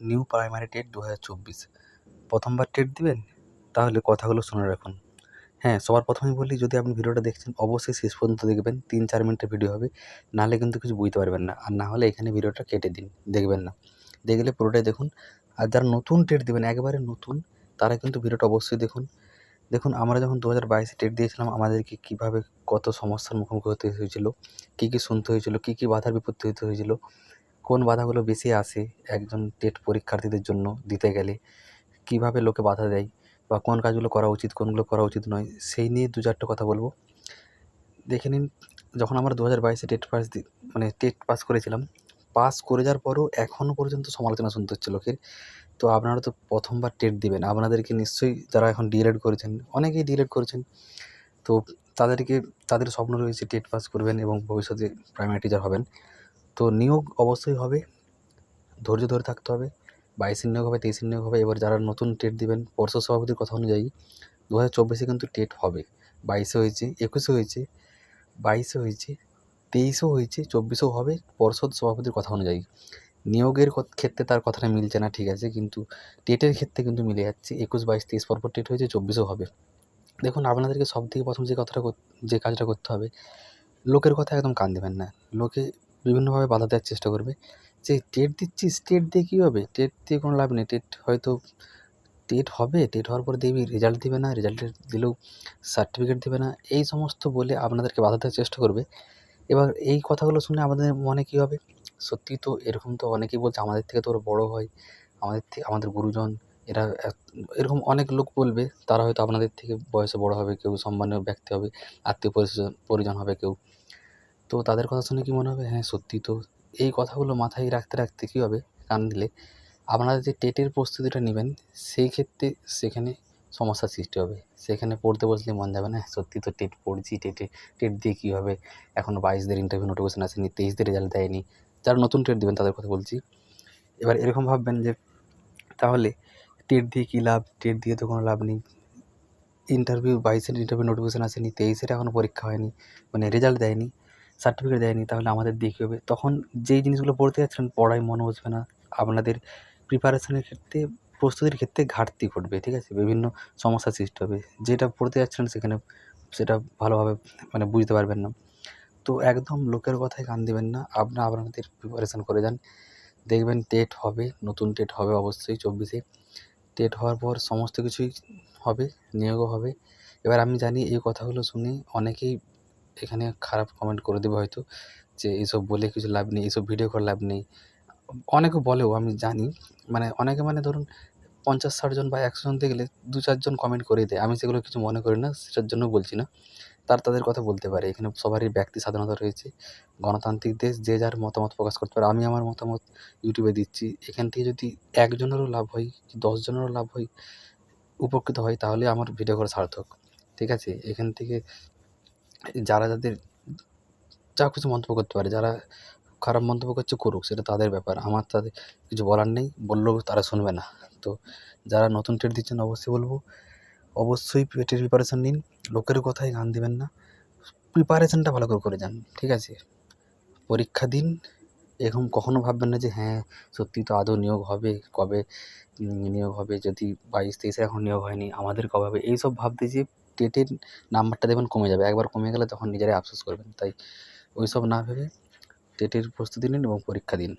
New primary TET দু হাজার চব্বিশ। প্রথমবার টেট দিবেন? তাহলে কথাগুলো শুনে রাখুন। হ্যাঁ সবার প্রথমেই বলি, যদি আপনি ভিডিওটা দেখছেন, অবশ্যই শেষ পর্যন্ত দেখবেন। তিন চার মিনিটের ভিডিও হবে। নাহলে কিন্তু কিছু বুঝতে পারবেন না। আর না হলে এখানে ভিডিওটা কেটে দিন। দেখবেন না। দেখলে পুরোটাই দেখুন। আর যারা নতুন টেট দেবেন, একবারে নতুন, তারা কিন্তু ভিডিওটা অবশ্যই দেখুন। দেখুন, আমরা যখন দু হাজার বাইশে টেট দিয়েছিলাম, আমাদেরকে কীভাবে কত সমস্যার মুখোমুখি হতে হয়েছিল, কী কী শুনতে হয়েছিল, কী কী বাধার বিপত্তি হতে হয়েছিল কোন বাধাগুলো বেশি আসে একজন টেট পরীক্ষার্থীদের জন্য দিতে গেলে? কীভাবে লোকে বাধা দেয়? বা কোন কাজগুলো করা উচিত, কোনগুলো করা উচিত নয়? সেই নিয়ে দু চারটে কথা বলব। দেখে নিন, যখন আমরা দু হাজার বাইশে টেট পাস মানে টেট পাস করেছিলাম, পাস করে যাওয়ার পরও এখনও পর্যন্ত সমালোচনা শুনতে হচ্ছে লোকের। তো আপনারা তো প্রথমবার টেট দিবেন, আপনাদেরকে নিশ্চয়ই যারা এখন ডিএলএড করেছেন, অনেকেই ডিএলএড করেছেন। তো তাদেরকে, তাদের স্বপ্ন রয়েছে টেট পাস করবেন এবং ভবিষ্যতে প্রাইমারি টিচার হবেন। তো নিয়োগ অবশ্যই হবে, ধৈর্য ধরে থাকতে হবে বাইশের নিয়োগ হবে তেইশের নিয়োগ হবে। এবার যারা নতুন টেট দিবেন, পর্ষদ সভাপতির কথা অনুযায়ী দু হাজার চব্বিশে কিন্তু টেট হবে। বাইশে হয়েছে একুশে হয়েছে বাইশে হয়েছে, তেইশেও হয়েছে, চব্বিশেও হবে পর্ষদ সভাপতির কথা অনুযায়ী। নিয়োগের ক্ষেত্রে তার কথাটা মিলছে না, ঠিক আছে, কিন্তু টেটের ক্ষেত্রে কিন্তু মিলে যাচ্ছে। একুশ, বাইশ, তেইশ পরপর টেট হয়েছে, চব্বিশেও হবে। দেখুন, আপনাদেরকে সব থেকে প্রথম যে কথাটা যে কাজটা করতে হবে, লোকের কথা একদম কান দেবেন না। লোকে বিভিন্নভাবে বাধা দেওয়ার চেষ্টা করবে। যে টেট দিচ্ছিস টেট দিয়ে কী হবে? টেট দিয়ে কোনো লাভ নেই। টেট হয়তো, টেট হবে, টেট হওয়ার পরে দেখবি রেজাল্ট দেবে না রেজাল্টের দিলেও সার্টিফিকেট দেবে না। এই সমস্ত বলে আপনাদেরকে বাধা দেওয়ার চেষ্টা করবে। এবার এই কথাগুলো শুনে আমাদের মনে কী হবে? সত্যি তো এরকম তো অনেকেই বলছে, আমাদের থেকে তো ওরা বড়ো হয়। আমাদের থেকে আমাদের গুরুজন, এরা এরকম অনেক লোক বলবে, তারা হয়তো আপনাদের থেকে বয়সে বড় হবে, কেউ সম্মানীয় ব্যক্তি হবে, আত্মীয় পরিজন পরিজন হবে কেউ। তো তাদের কথা শুনে কি মনে হবে? হ্যাঁ সত্যি তো। এই কথাগুলো মাথায় রাখতে রাখতে কী হবে? কান দিলে আপনারা যে টেটের প্রস্তুতিটা নেবেন, সেই ক্ষেত্রে সেখানে সমস্যার সৃষ্টি হবে। সেখানে পড়তে বসলে মন যাবে না সত্যি তো টেট পড়ছি, টেটে, টেট দিয়ে কী হবে? এখনও বাইশদের ইন্টারভিউ নোটিফিকেশন আসেনি তেইশদের রেজাল্ট দেয়নি। যারা নতুন টেট দেবেন তাদের কথা বলছি। এবার এরকম ভাববেন যে, তাহলে টেট দিয়ে কী লাভ? টেট দিয়ে তো কোনো লাভ নেই। ইন্টারভিউ বাইশের ইন্টারভিউ নোটিফিকেশন আসেনি, তেইশের এখনও পরীক্ষা হয়নি মানে রেজাল্ট দেয়নি। সার্টিফিকেট দেয়নি, তাহলে আমাদের কী হবে? তখন যেই জিনিসগুলো পড়তে যাচ্ছেন পড়ায় মন বসবে না। আপনাদের প্রিপারেশনের ক্ষেত্রে, প্রস্তুতির ক্ষেত্রে ঘাটতি ঘটবে, ঠিক আছে? বিভিন্ন সমস্যার সৃষ্টি হবে। যেটা পড়তে যাচ্ছেন সেখানে সেটা ভালোভাবে মানে বুঝতে পারবেন না। তো একদম লোকের কথায় কান দেবেন না। আপনারা আপনাদের প্রিপারেশন করে যান। দেখবেন টেট হবে, নতুন টেট হবে অবশ্যই চব্বিশে। টেট হওয়ার পর সমস্ত কিছুই হবে, নিয়োগও হবে। এবার আমি জানি এই কথাগুলো শুনে অনেকেই এখানে খারাপ কমেন্ট করে দেবে হয়তো যে এইসব বলে কিছু লাভ নেই এইসব ভিডিও করে লাভ নেই। অনেকে বলেও, আমি জানি মানে অনেকে মানে ধরুন পঞ্চাশ, ষাট জন বা একশো জন দেখলে দু চারজন কমেন্ট করেই দেয়। আমি সেগুলো কিছু মনে করি না, সেটার জন্য বলছি না। তার তাদের কথা বলতে পারে। এখানে সবারই ব্যক্তি স্বাধীনতা রয়েছে। গণতান্ত্রিক দেশ যে যার মতামত প্রকাশ করতে পারে। আমি আমার মতামত ইউটিউবে দিচ্ছি। এখান থেকে যদি একজনেরও লাভ হয় দশজনেরও লাভ হয়, উপকৃত হয়, তাহলে আমার ভিডিও করা সার্থক। ঠিক আছে? এখান থেকে যারা যাদের যা কিছু মন্তব্য করতে পারে, যারা খারাপ মন্তব্য করছে করুক, সেটা তাদের ব্যাপার। আমার তাদের কিছু বলার নেই, বললেও তারা শুনবে না। তো যারা নতুন টেট দিচ্ছেন, অবশ্যই বলব, অবশ্যই পেটের প্রিপারেশান নিন। লোকের কথায় গান দেবেন না। প্রিপারেশানটা ভালো করে করে যান, ঠিক আছে? পরীক্ষা দিন। এরকম কখনো ভাববেন না যে হ্যাঁ সত্যি তো আদৌ নিয়োগ হবে, কবে নিয়োগ হবে? যদি বাইশ তেইশে এখন নিয়োগ হয়নি, আমাদের কবে হবে? এইসব ভাবতে যে টেটের নাম্বারটা দেখবেন কমে যাবে। একবার কমে গেলে তখন নিজেরাই আফসোস করবেন। তাই ওইসব না ভেবে টেটের প্রস্তুতি নিন এবং পরীক্ষা দিন।